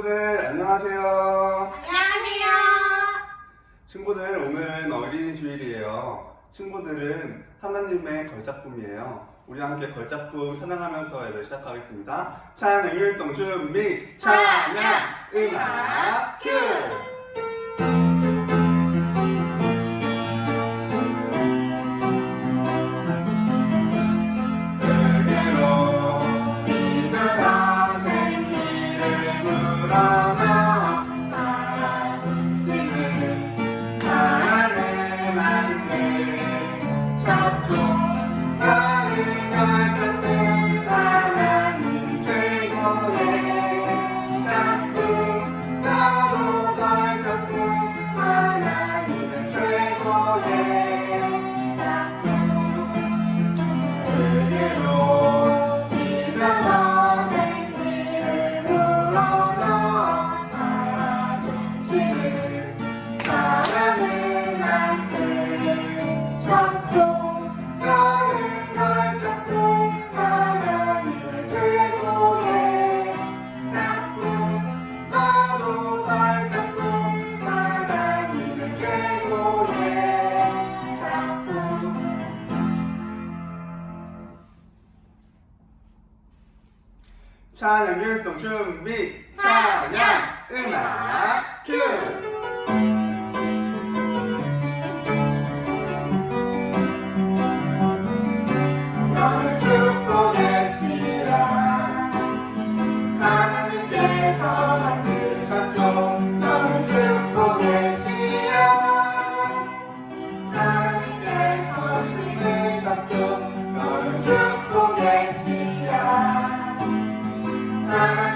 친구들 안녕하세요. 안녕하세요. 친구들 오늘은 어린이 주일이에요. 친구들은 하나님의 걸작품이에요. 우리 함께 걸작품 찬양하면서 예배 시작하겠습니다. 찬양 율동 준비 찬양 음악 큐. 찬양길동 준비 찬양 음악 큐. 너를 축복했으라 하나님께서 만드셨죠 너는 축복했으라 Thank you.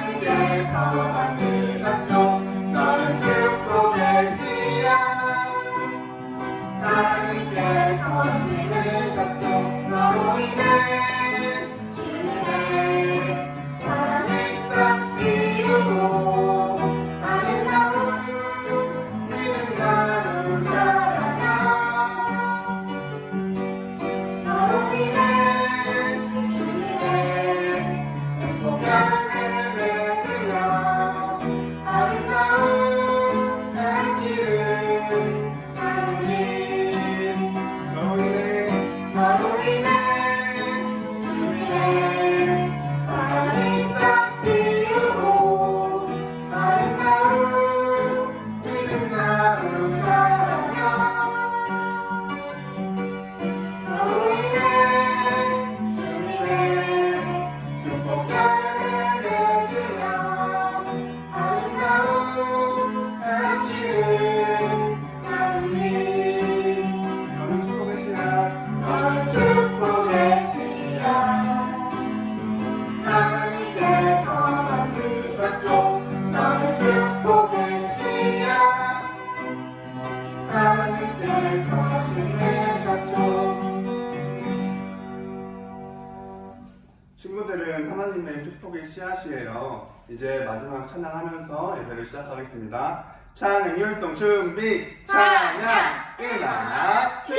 친구들은 하나님의 축복의 씨앗이에요. 이제 마지막 찬양하면서 예배를 시작하겠습니다. 찬양율동 준비 찬양 일어나 큐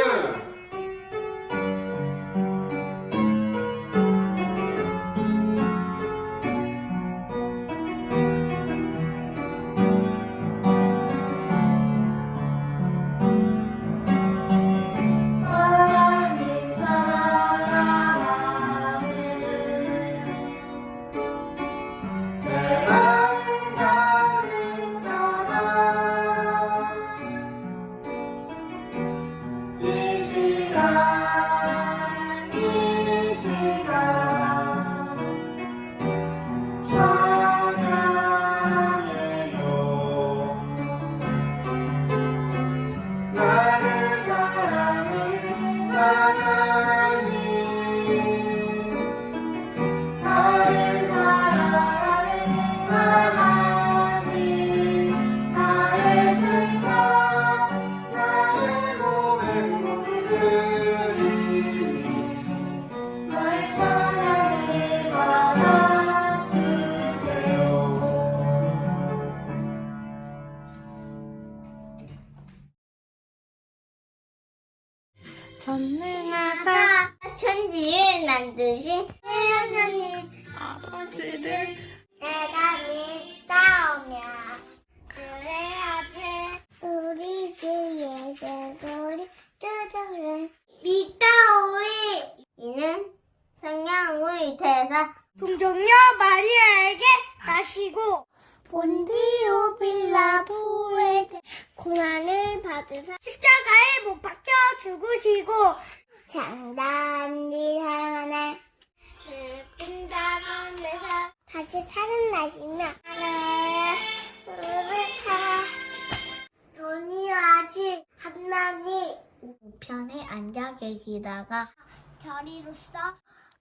consider 다시 살아나시며 나를 부르사 논의하지 한나니. 우편에 앉아 계시다가 저리로서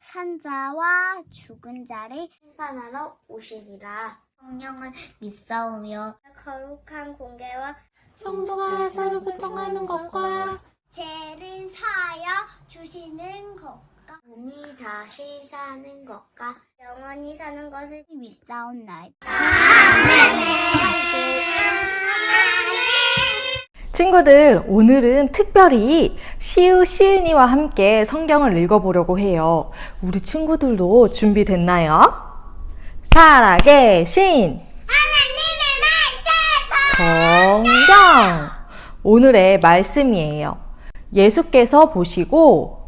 산자와 죽은 자를 심판하러 오시리라. 성령을 믿사오며 거룩한 공개와 성도가 서로 교통하는 것과 죄를 사하여 주시는 것과 몸이 다시 사는 것과 영원히 사는 것을 믿사옵나이다. 친구들, 오늘은 특별히 시우, 시은이와 함께 성경을 읽어보려고 해요. 우리 친구들도 준비됐나요? 살아계신 하나님의 성경! 오늘의 말씀이에요. 예수께서 보시고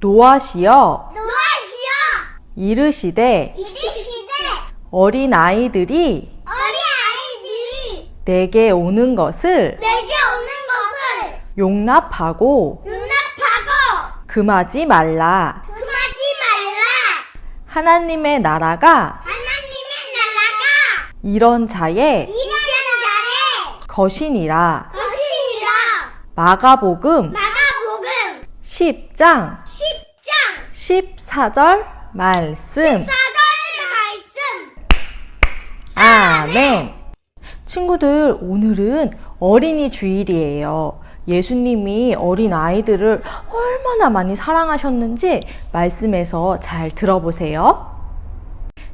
노하시어 노하시어 이르시되 이르시되 어린 아이들이 어린 아이들이 내게 오는 것을 내게 오는 것을 용납하고 용납하고 금하지 말라. 금하지 말라. 하나님의 나라가 하나님의 나라가 이런 자의 이런 자의 것이니라. 것이니라. 마가복음 마가복음 10장 10장 14절 말씀. 4절 말씀. 아멘. 친구들, 오늘은 어린이 주일이에요. 예수님이 어린 아이들을 얼마나 많이 사랑하셨는지 말씀에서 잘 들어보세요.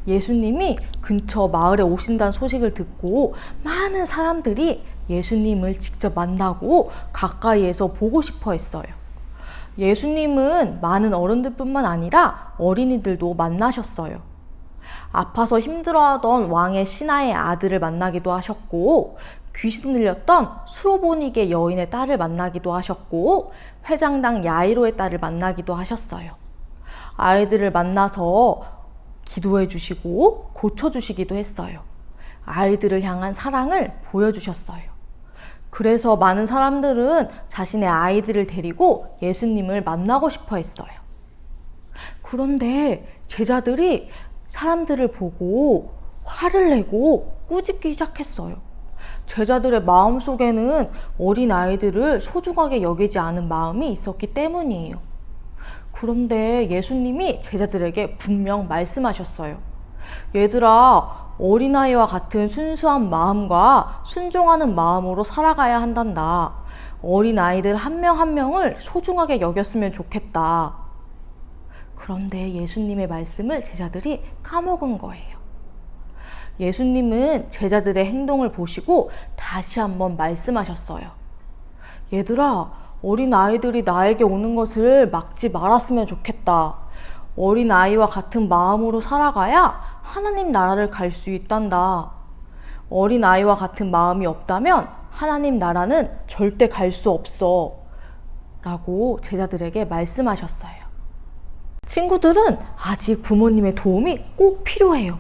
예수님이 근처 마을에 오신다는 소식을 듣고 많은 사람들이 예수님을 직접 만나고 가까이에서 보고 싶어 했어요. 예수님은 많은 어른들뿐만 아니라 어린이들도 만나셨어요. 아파서 힘들어하던 왕의 신하의 아들을 만나기도 하셨고, 귀신 들렸던 수로보닉의 여인의 딸을 만나기도 하셨고, 회장당 야이로의 딸을 만나기도 하셨어요. 아이들을 만나서 기도해 주시고 고쳐 주시기도 했어요. 아이들을 향한 사랑을 보여주셨어요. 그래서 많은 사람들은 자신의 아이들을 데리고 예수님을 만나고 싶어 했어요. 그런데 제자들이 사람들을 보고 화를 내고 꾸짖기 시작했어요. 제자들의 마음 속에는 어린 아이들을 소중하게 여기지 않은 마음이 있었기 때문이에요. 그런데 예수님이 제자들에게 분명 말씀하셨어요. 얘들아, 어린아이와 같은 순수한 마음과 순종하는 마음으로 살아가야 한단다. 어린아이들 한명한 명을 소중하게 여겼으면 좋겠다. 그런데 예수님의 말씀을 제자들이 까먹은 거예요. 예수님은 제자들의 행동을 보시고 다시 한번 말씀하셨어요. 얘들아, 어린 아이들이 나에게 오는 것을 막지 말았으면 좋겠다. 어린 아이와 같은 마음으로 살아가야 하나님 나라를 갈 수 있단다. 어린 아이와 같은 마음이 없다면 하나님 나라는 절대 갈 수 없어. 라고 제자들에게 말씀하셨어요. 친구들은 아직 부모님의 도움이 꼭 필요해요.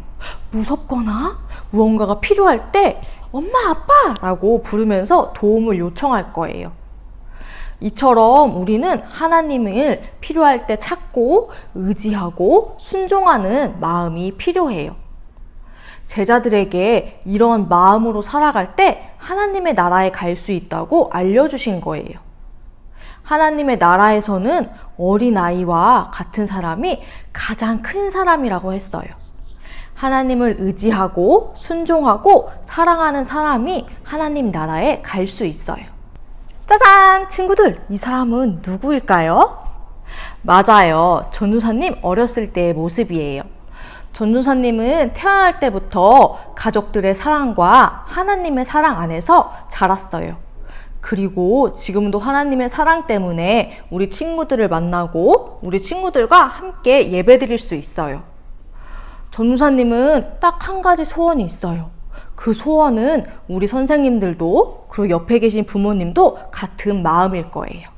무섭거나 무언가가 필요할 때 엄마, 아빠! 라고 부르면서 도움을 요청할 거예요. 이처럼 우리는 하나님을 필요할 때 찾고 의지하고 순종하는 마음이 필요해요. 제자들에게 이런 마음으로 살아갈 때 하나님의 나라에 갈 수 있다고 알려주신 거예요. 하나님의 나라에서는 어린아이와 같은 사람이 가장 큰 사람이라고 했어요. 하나님을 의지하고 순종하고 사랑하는 사람이 하나님 나라에 갈 수 있어요. 짜잔! 친구들, 이 사람은 누구일까요? 맞아요. 전도사님 어렸을 때의 모습이에요. 전도사님은 태어날 때부터 가족들의 사랑과 하나님의 사랑 안에서 자랐어요. 그리고 지금도 하나님의 사랑 때문에 우리 친구들을 만나고 우리 친구들과 함께 예배 드릴 수 있어요. 전우사님은 딱 한 가지 소원이 있어요. 그 소원은 우리 선생님들도 그리고 옆에 계신 부모님도 같은 마음일 거예요.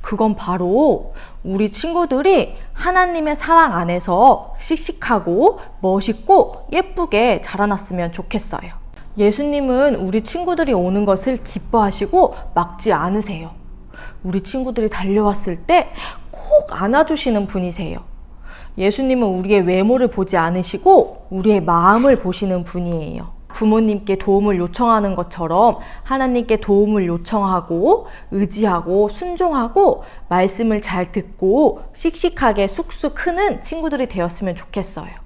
그건 바로 우리 친구들이 하나님의 사랑 안에서 씩씩하고 멋있고 예쁘게 자라났으면 좋겠어요. 예수님은 우리 친구들이 오는 것을 기뻐하시고 막지 않으세요. 우리 친구들이 달려왔을 때 꼭 안아주시는 분이세요. 예수님은 우리의 외모를 보지 않으시고 우리의 마음을 보시는 분이에요. 부모님께 도움을 요청하는 것처럼 하나님께 도움을 요청하고 의지하고 순종하고 말씀을 잘 듣고 씩씩하게 쑥쑥 크는 친구들이 되었으면 좋겠어요.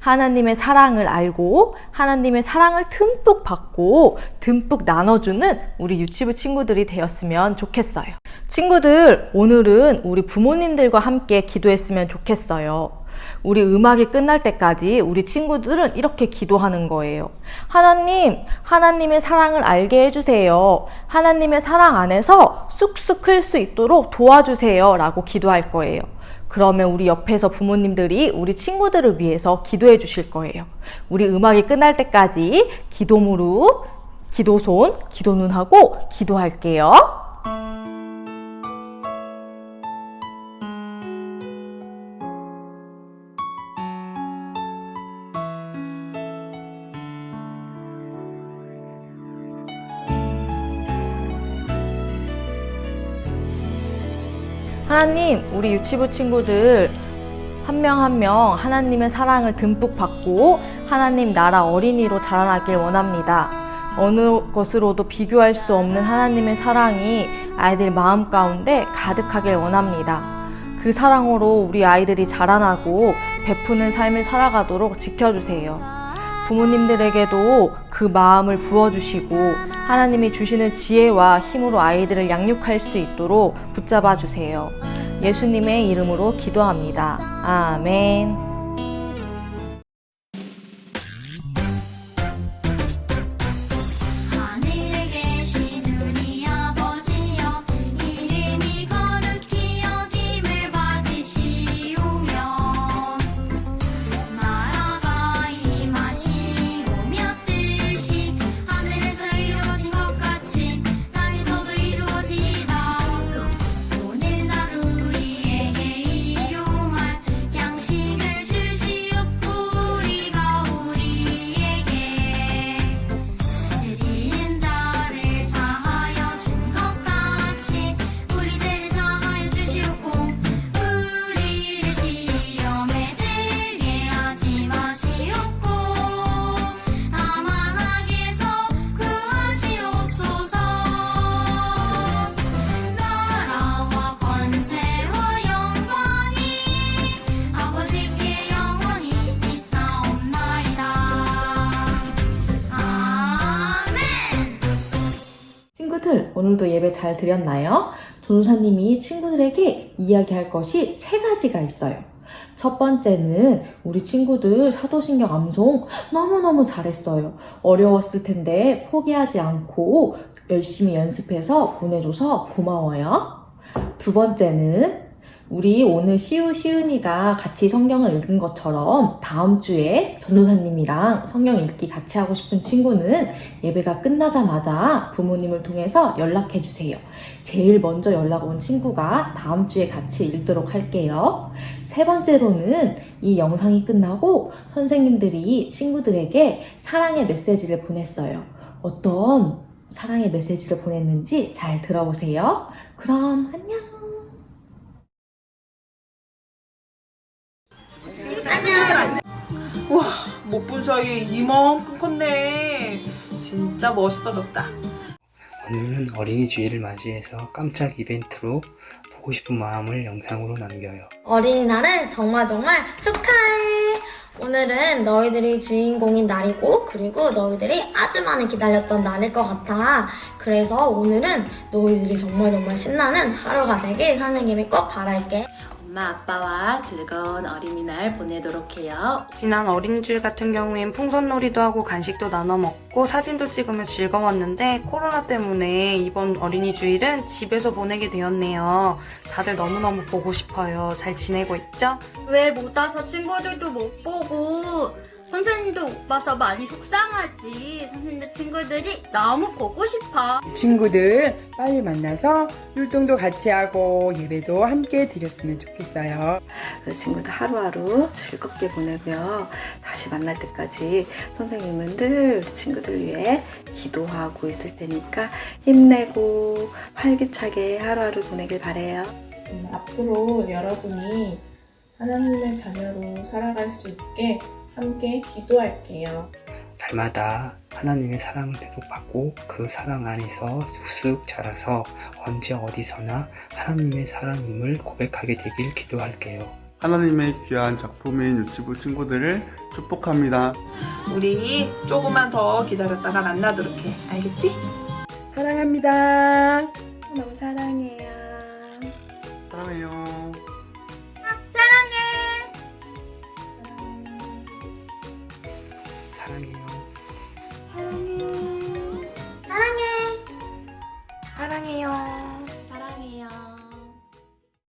하나님의 사랑을 알고 하나님의 사랑을 듬뿍 받고 듬뿍 나눠주는 우리 유치부 친구들이 되었으면 좋겠어요. 친구들, 오늘은 우리 부모님들과 함께 기도했으면 좋겠어요. 우리 음악이 끝날 때까지 우리 친구들은 이렇게 기도하는 거예요. 하나님, 하나님의 사랑을 알게 해주세요. 하나님의 사랑 안에서 쑥쑥 클 수 있도록 도와주세요. 라고 기도할 거예요. 그러면 우리 옆에서 부모님들이 우리 친구들을 위해서 기도해 주실 거예요. 우리 음악이 끝날 때까지 기도 무릎, 기도 손, 기도 눈 하고 기도할게요. 하나님, 우리 유치부 친구들 한명 한 명 하나님의 사랑을 듬뿍 받고 하나님 나라 어린이로 자라나길 원합니다. 어느 것으로도 비교할 수 없는 하나님의 사랑이 아이들 마음 가운데 가득하길 원합니다. 그 사랑으로 우리 아이들이 자라나고 베푸는 삶을 살아가도록 지켜주세요. 부모님들에게도 그 마음을 부어주시고 하나님이 주시는 지혜와 힘으로 아이들을 양육할 수 있도록 붙잡아 주세요. 예수님의 이름으로 기도합니다. 아멘. 오늘도 예배 잘 드렸나요? 전도사님이 친구들에게 이야기할 것이 세 가지가 있어요. 첫 번째는 우리 친구들 사도신경 암송 너무너무 잘했어요. 어려웠을 텐데 포기하지 않고 열심히 연습해서 보내줘서 고마워요. 두 번째는 우리 오늘 시우 시은이가 같이 성경을 읽은 것처럼 다음 주에 전도사님이랑 성경 읽기 같이 하고 싶은 친구는 예배가 끝나자마자 부모님을 통해서 연락해 주세요. 제일 먼저 연락 온 친구가 다음 주에 같이 읽도록 할게요. 세 번째로는 이 영상이 끝나고 선생님들이 친구들에게 사랑의 메시지를 보냈어요. 어떤 사랑의 메시지를 보냈는지 잘 들어보세요. 그럼 안녕! 못 본 사이에 이만큼 컸네. 진짜 멋있어졌다. 오늘은 어린이 주일을 맞이해서 깜짝 이벤트로 보고 싶은 마음을 영상으로 남겨요. 어린이날을 정말 정말 축하해! 오늘은 너희들이 주인공인 날이고, 그리고 너희들이 아주 많이 기다렸던 날일 것 같아. 그래서 오늘은 너희들이 정말 정말 신나는 하루가 되길 선생님이 꼭 바랄게. 엄마 아빠와 즐거운 어린이날 보내도록 해요. 지난 어린이 주일 같은 경우엔 풍선놀이도 하고 간식도 나눠 먹고 사진도 찍으며 즐거웠는데 코로나 때문에 이번 어린이 주일은 집에서 보내게 되었네요. 다들 너무너무 보고 싶어요. 잘 지내고 있죠? 왜 못 와서 친구들도 못 보고 선생님도 못 봐서 많이 속상하지. 선생님들 친구들이 너무 보고 싶어. 친구들 빨리 만나서 율동도 같이 하고 예배도 함께 드렸으면 좋겠어요. 그 친구들 하루하루 즐겁게 보내고요. 다시 만날 때까지 선생님은 늘 친구들 위해 기도하고 있을 테니까 힘내고 활기차게 하루하루 보내길 바래요. 음, 앞으로 여러분이 하나님의 자녀로 살아갈 수 있게 함께 기도할게요. 날마다 하나님의 사랑을 대독받고 그 사랑 안에서 쑥쑥 자라서 언제 어디서나 하나님의 사랑임을 고백하게 되길 기도할게요. 하나님의 귀한 작품인 유치부 친구들을 축복합니다. 우리 조금만 더 기다렸다가 만나도록 해. 알겠지? 사랑합니다. 너무 사랑